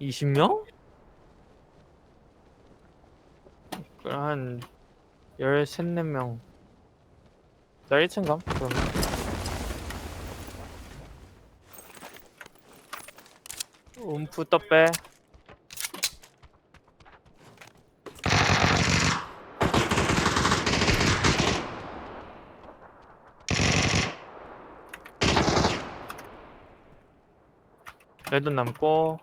20명? 한 13, 4명. 나 1층 감? 그럼. 움프 떡배. 레드 남고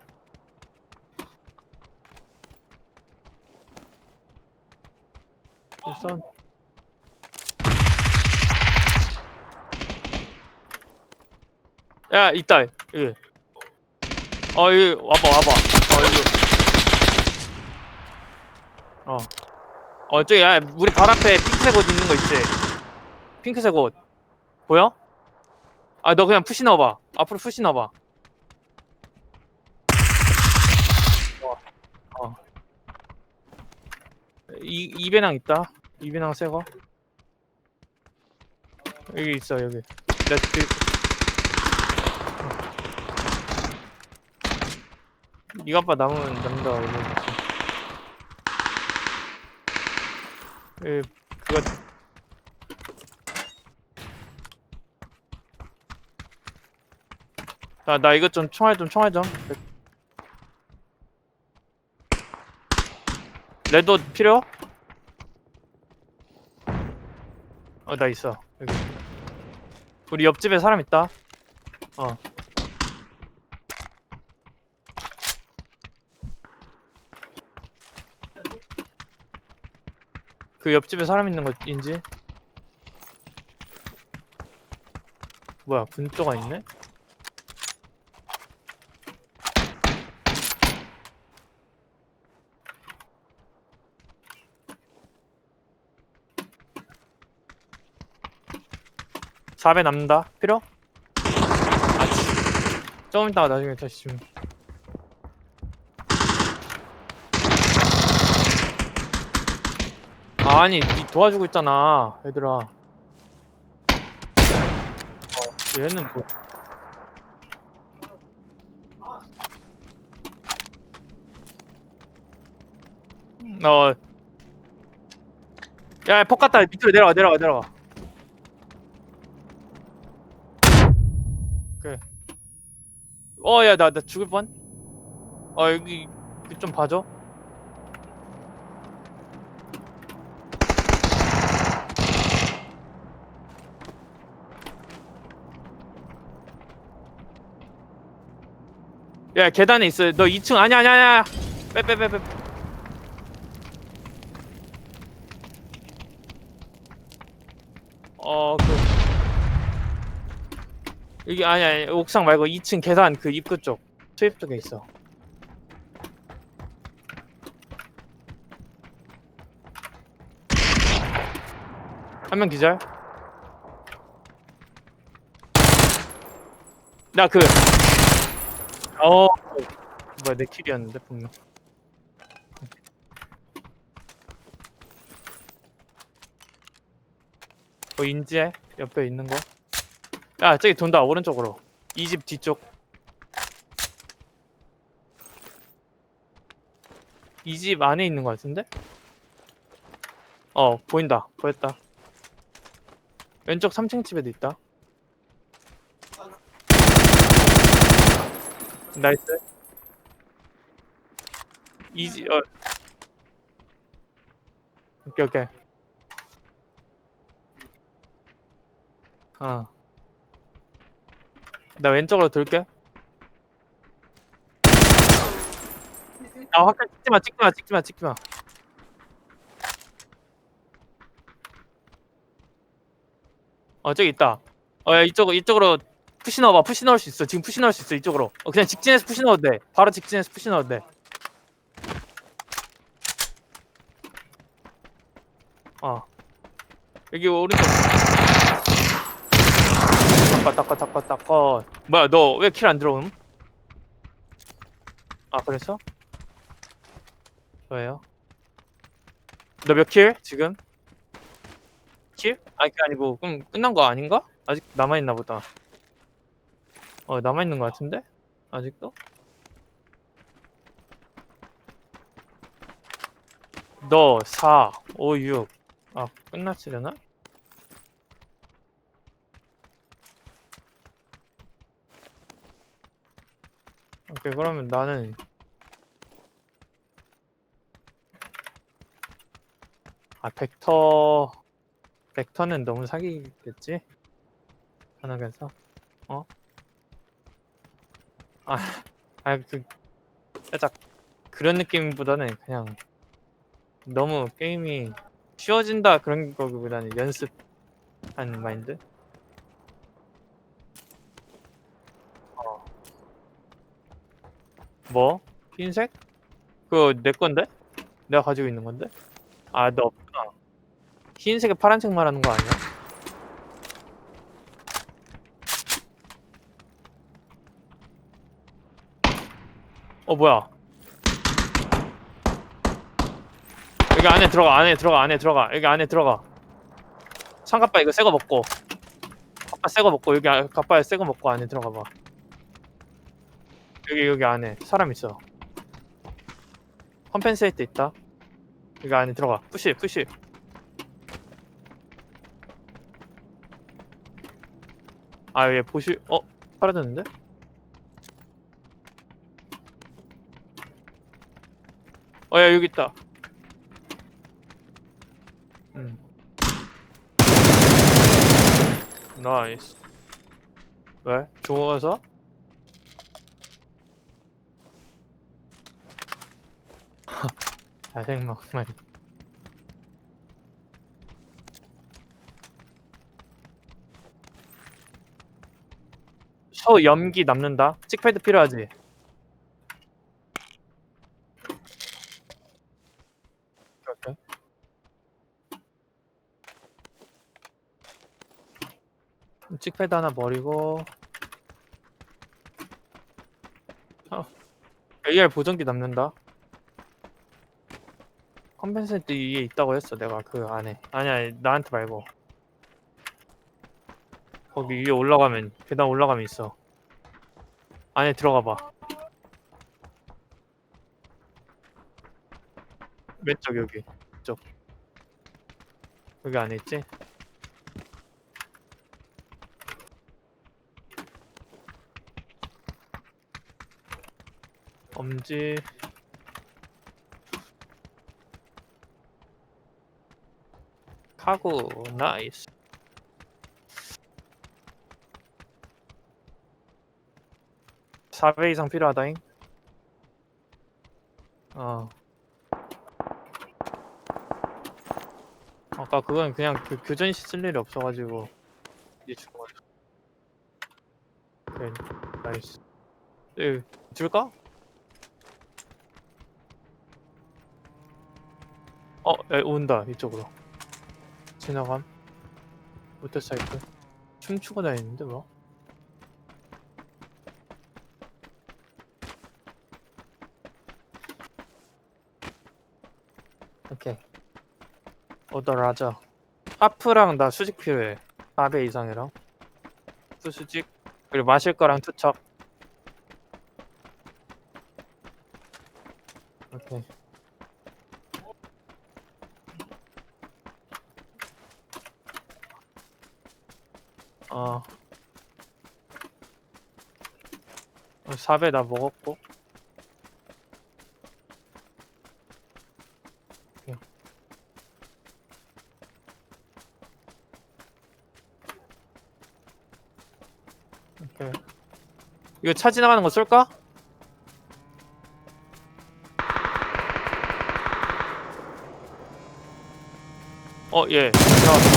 선 야 있다 여기 어 여기 와봐 와봐 어 여기 어 어, 저기, 야, 우리 발 앞에 핑크색 옷 있는 거 있지? 핑크색 옷. 보여? 아, 너 그냥 푸시 넣어봐. 앞으로 푸시 넣어봐. 이, 이 배낭 있다. 이배낭 새거. 여기 있어, 여기. 레트. 이거 아빠 남으면 남다. 여기. 예, 그거. 나, 나 이것 좀 총알 좀 총알 좀. 레드 필요? 어, 나 있어. 여기. 우리 옆집에 사람 있다. 어. 그 옆집에 사람 있는 거인지? 뭐야, 분조가 있네? 사배 남는다. 필요? 아, 치. 조금 있다가 나중에 다시 좀. 아니, 니 도와주고 있잖아, 얘들아. 어, 얘는 뭐. 어. 야, 폭 갔다 밑으로 내려가, 내려가, 내려 가. 그래. 어, 야, 나, 나 죽을 뻔? 어, 여기, 여기 좀 봐줘. 야, 계단에 있어. 너 2층, 아니야, 아니야, 아니야. 빼, 빼, 빼, 빼. 어, 그. 여기, 아니, 아니, 옥상 말고 2층 계단 그 입구 쪽. 수입 쪽에 있어. 한 명 기절. 나 그, 어, 뭐야, 내 킬이었는데, 분명. 뭐, 인지해? 옆에 있는 거? 야, 저기 돈다, 오른쪽으로. 이 집 뒤쪽. 이 집 안에 있는 거 같은데? 어, 보인다. 보였다. 왼쪽 3층 집에도 있다. 나이스. 이지, 어. 오케이, 오케이. 어. 나 왼쪽으로 돌게. 아, 확실히 찍지 마, 찍지 마, 찍지 마, 찍지 마. 어, 저기 있다. 어, 야, 이쪽, 이쪽으로 푸시 넣어봐. 푸시 넣을 수 있어. 지금 푸시 넣을 수 있어. 이쪽으로. 어, 그냥 직진해서 푸시 넣어도 돼. 바로 직진해서 푸시 넣어도 돼. 어. 여기 오른쪽. 닦아 닦아 닦아 닦아 뭐야 너 왜 킬 안 들어옴? 아 그랬어? 저예요 너 몇 킬? 지금? 킬? 아니 그게 아니고 그럼 끝난 거 아닌가? 아직 남아있나 보다 어 남아있는 거 같은데? 아직도? 너 4, 5, 6아 끝났으려나? 오케이, 그러면 나는 아, 벡터 벡터는 너무 사기겠지? 편하게서 어? 아, 아, 그 살짝 그런 느낌보다는 그냥 너무 게임이 쉬워진다 그런 거보다는 연습한 마인드? 뭐? 흰색? 그거 내 건데? 내가 가지고 있는 건데? 아, 너 없구나. 흰색에 파란색 말하는 거 아니야? 어, 뭐야? 여기 안에 들어가, 안에 들어가, 안에 들어가. 여기 안에 들어가. 상가빠 이거 새거 먹고. 가빠 새거 먹고 여기 아- 가빠 새거 먹고 안에 들어가 봐. 여기 여기 안에 사람 있어. 컴펜세이트 있다. 여기 안에 들어가. 푸시 푸시. 아얘 보시 어 사라졌는데? 어야 여기 있다. 음. 나이스. 왜? 죽어서? 자생 먹만. 소 염기 남는다. 찍패드 필요하지? 오케이. 찍패드 하나 버리고 어. AR 보정기 남는다 컴펜센트 위에 있다고 했어 내가 그 안에. 아니야 나한테 말고. 거기 위에 올라가면 계단 올라가면 있어. 안에 들어가 봐. 왼쪽 여기 이쪽. 여기 안에 있지? 엄지 카고 나이스. 사배 이상 필요하다잉. 어. 아까 그건 그냥 그 교전 시 쓸 일이 없어가지고. 이제 준 거야 그래 나이스. 에 줄까? 어, 에, 온다 이쪽으로 지나감? 모터사이클 춤추고 다니는데 뭐? 오케이. 오더라자 하프랑 나 수직 필요해. 4배 이상이랑. 수 수직. 그리고 마실 거랑 투척. 오케이 어. 4배 나 먹었고. 오케이. 오케이. 이거 차 지나가는 거 쏠까? 어, 예. 지나갔어?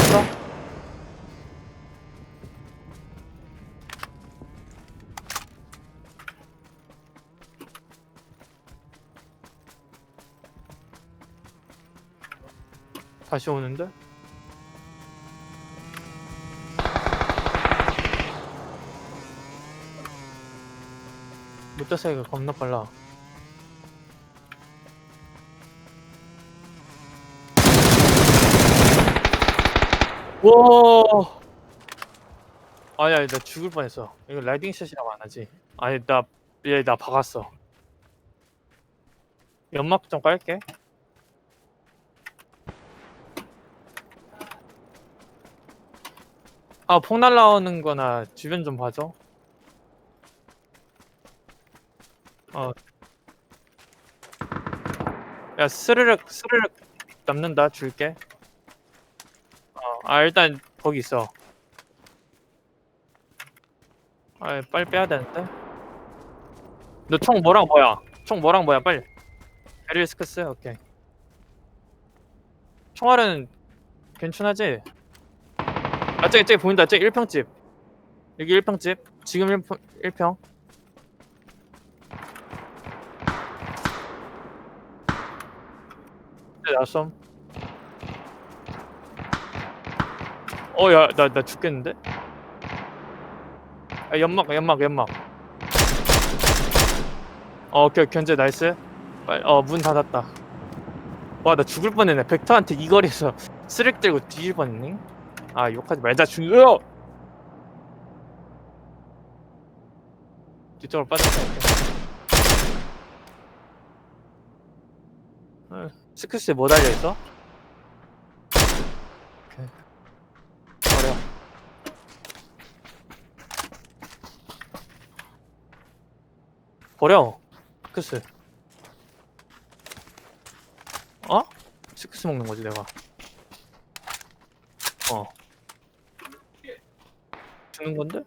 다시 오는데? 모터사이클 겁나 빨라. 와. 아니야, 나 죽을 뻔했어. 이거 라이딩 샷이라고 안 하지. 아니, 나, 얘, 나 박았어. 연막 좀 깔게. 아, 폭 날라오는 거나 주변 좀 봐줘. 어. 야, 스르륵, 스르륵 남는다, 줄게. 어, 아, 일단, 거기 있어. 아, 빨리 빼야 되는데. 너 총 뭐랑 뭐야? 총 뭐랑 뭐야, 빨리. 베릴 스크스? 오케이. 총알은 괜찮하지? 아, 저기, 저기 보인다. 저기 1평집. 여기 1평집. 지금 1평, 1평. 네, 나썸. 어, 야, 나, 나 죽겠는데? 아, 연막, 연막, 연막. 어, 오케이, 견제 나이스. 빨리, 어, 문 닫았다. 와, 나 죽을 뻔했네. 벡터한테 이 거리에서 쓰렉 들고 뒤질 뻔했네. 아, 욕하지 말자, 죽여! 뒤쪽으로 빠졌다. 어, 스크스에 뭐 달려 있어? 오케이. 버려. 버려. 스크스. 어? 스크스 먹는 거지, 내가. 어. 주는 건데?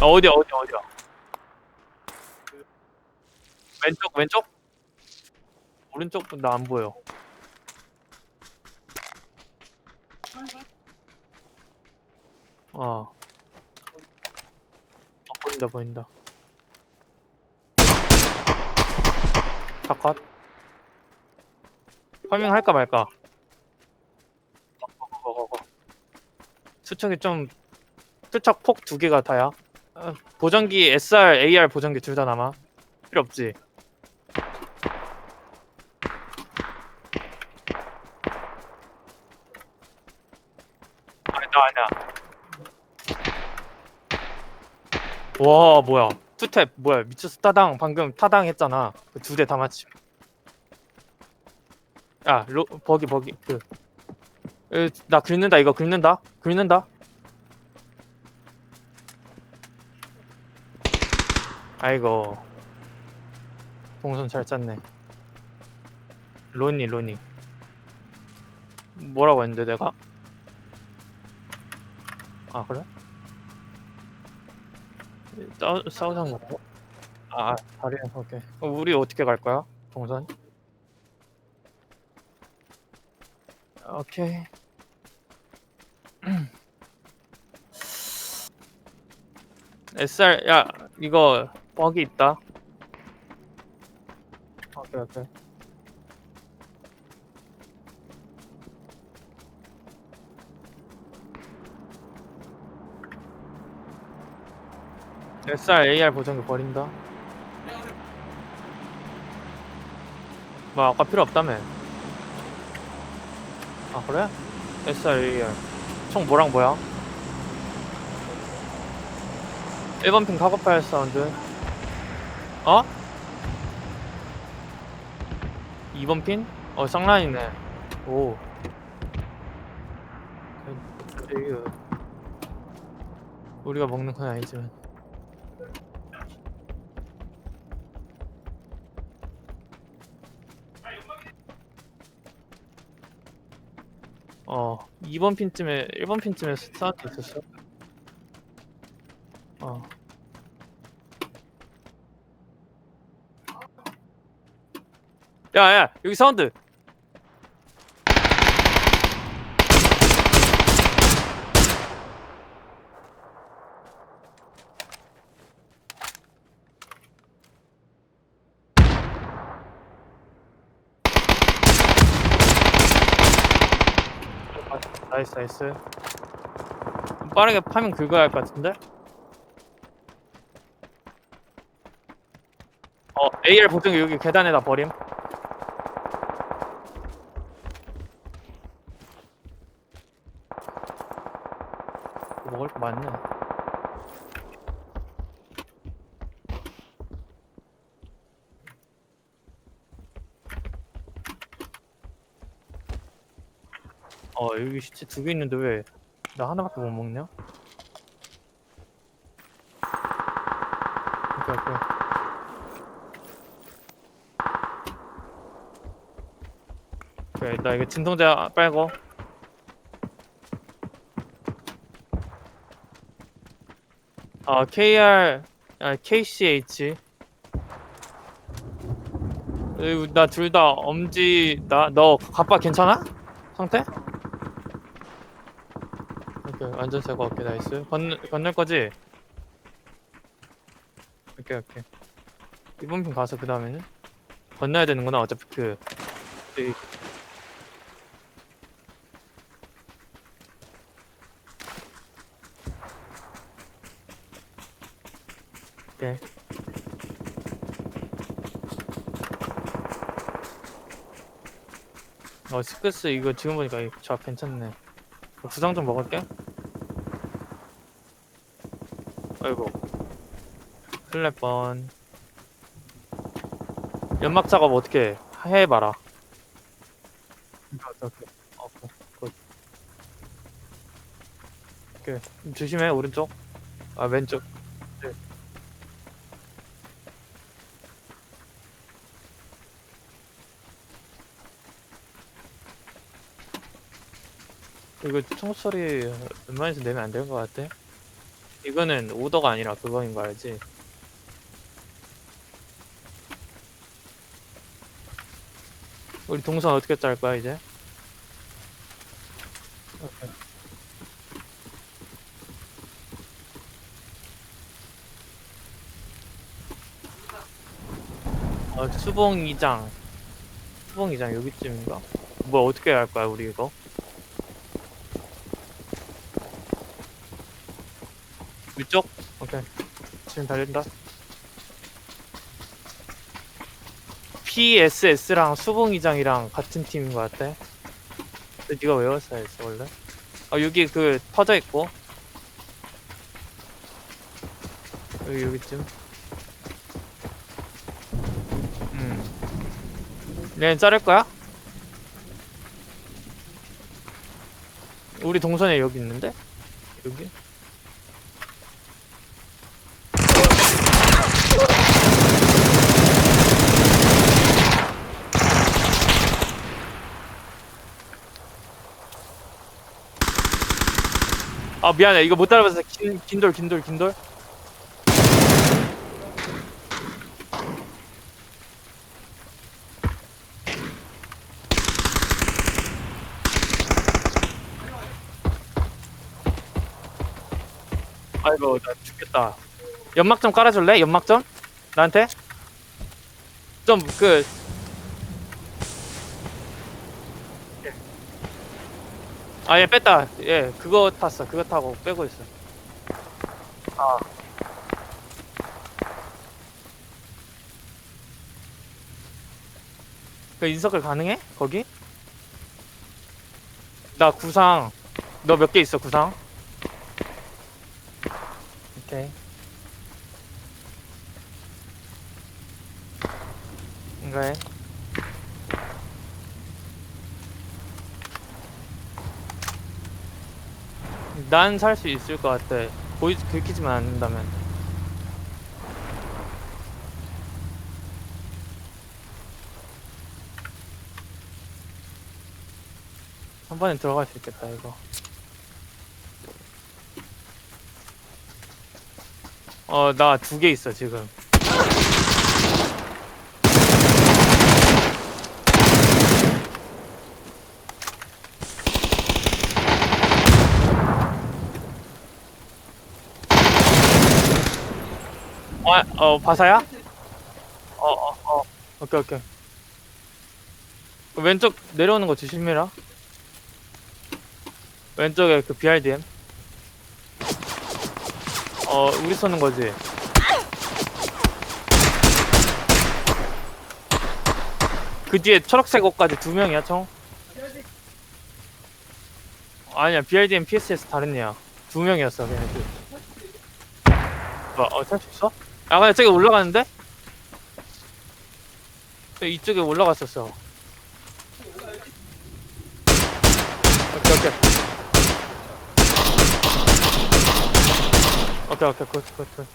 아, 어디야, 어디야, 어디야? 왼쪽, 왼쪽? 오른쪽 나 안 보여. 어. 어, 보인다, 보인다. 다컷. 파밍 할까 말까? 거, 거, 거. 수척이 좀 수척 폭 두 개가 다야. 어, 보정기 SR, AR 보정기 둘 다 남아. 필요 없지. 아니다 아니야. 와 뭐야 투탭 뭐야 미쳤어 타당 방금 타당 했잖아 그두대 다 맞춤 야 로, 버기 버기 그 으, 나 긁는다 이거 긁는다 긁는다 아이고 동선 잘 짰네 로니 로니 뭐라고 했는데 내가 아 그래? 싸우, 싸우자는 거 아, 다리 오케이. 어, 우리 어떻게 갈 거야? 동선? 오케이. SR 야 이거 버기 있다. 오케이 오케이. SR AR 보정기 버린다. 뭐 아까 필요 없다며. 아 그래? SR AR. 총 뭐랑 뭐야? 1번 핑 카고파일 사운드. 어? 2번 핀? 어 쌍라인이네. 오. 에휴. 우리가 먹는 건 아니지만. 어, 2번 핀쯤에 1번 핀쯤에 스타트 있었어. 어. 야, 야, 여기 사운드. 나이스, 나이스. 빠르게 파면 긁어야 할 것 같은데? 어, AR 보통 여기 계단에다 버림. 먹을 거 많네. 시체 두개 있는데 왜 나 하나밖에 못 먹냐? 오케이 오케이 오케이 나 이거 진통제 빨고 아 KR 아 KCH 나 둘 다 엄지 나너 가빠 괜찮아? 상태? 완전 새거 오케이 나이스. 건 건널 거지? 오케이 오케이. 이번 편 가서 그 다음에는? 건너야 되는구나 어차피 그 저기. 오케이. 어 스크스 이거 지금 보니까 이저 괜찮네. 부상 좀 먹을게 아이고 큰일 날 뻔. 연막 작업 어떻게 해- 해봐라. 어, 굿. 오케이. 조심해, 오른쪽. 아, 왼쪽. 네. 이거 총소리 웬만해서 내면 안 될 것 같아. 이거는 오더가 아니라 그거인 거 알지? 우리 동선 어떻게 짤 거야 이제? 어, 수봉 이장 수봉 이장 여기쯤인가? 뭐 어떻게 할 거야 우리 이거? 위쪽? 오케이 지금 달린다 PSS랑 수봉이장이랑 같은 팀인 것 같아 근데 네가 외웠어야 했어 원래 아 여기 그 퍼져 있고 여기 여기쯤 음 얘는 자를 거야? 우리 동선에 여기 있는데? 여기? 아 미안해 이거 못 따라봐서 긴, 긴돌 긴돌 긴돌 아이고 나 죽겠다 연막 좀 깔아줄래? 연막 좀? 나한테? 좀 그 아얘 뺐다. 예 그거 탔어. 그거 타고 빼고 있어. 아. 그 인서클 가능해? 거기? 나 구상. 너 몇 개 있어 구상? 오케이. 이거 해 난 살 수 있을 것 같아. 보이 긁히지만 않는다면. 한 번에 들어갈 수 있겠다 이거. 어 나 두 개 있어 지금. 어, 어 바사야? 어, 어, 어. 오케이, 오케이. 그 왼쪽 내려오는 거 조심해라. 왼쪽에 그 BRDM. 어, 우리 쏘는 거지. 그 뒤에 초록색 옷까지 두 명이야, 총. 아니야, BRDM, PSS 다른 애야. 두 명이었어, 걔네들. 뭐, 어, 탈수 있어? 아, 근데 저기 올라가는데? 저 이쪽에 올라갔었어. 오케이, 오케이. 오케이 오케이 굿굿굿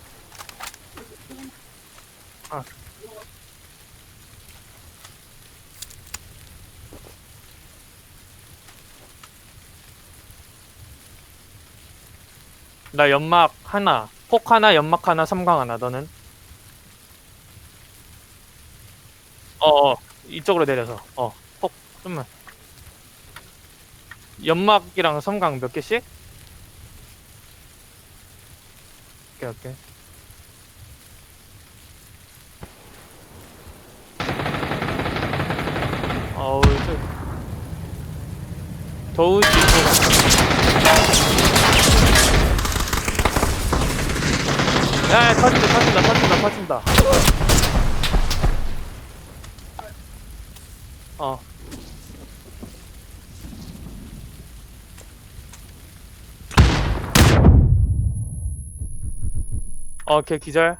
아 나 연막 하나, 폭 하나, 연막 하나, 삼광 하나. 너는? 어, 어 이쪽으로 내려서. 어, 폭 좀만. 연막이랑 섬광 몇 개씩? 오케이 오케이. 어우 저 더우지 터진다 터진다 터진다 터진다 어 어, 걔 기절.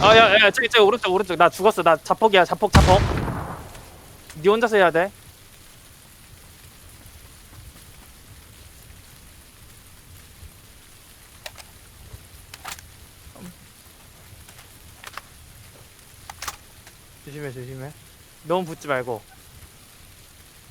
아, 야, 야, 야, 저기, 저기, 오른쪽, 오른쪽. 나 죽었어. 나 자폭이야, 자폭, 자폭. 니 혼자서 해야 돼. 조심해, 조심해. 너무 붙지 말고.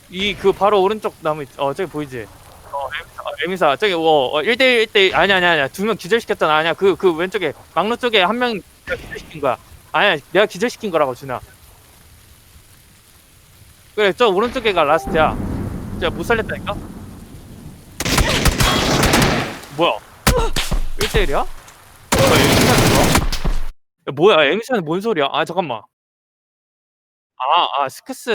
이, 그, 바로 오른쪽 나무, 있, 어, 저기 보이지? 어, 에미사, 어, 에미사. 저기, 어, 어 1대1, 1대1. 아니야, 아니야, 아니야. 두 명 기절시켰잖아. 아니야, 그, 그 왼쪽에, 막루 쪽에 한 명 기절시킨 거야. 아니야, 내가 기절시킨 거라고, 준아. 그래, 저 오른쪽에가 라스트야. 진짜 못 살렸다니까? 뭐야? 1대1이야? 뭐야, 에미사는 뭐야? 야, 뭐야, 에미사는 뭔 소리야? 아, 잠깐만. 아, 아, 스크스.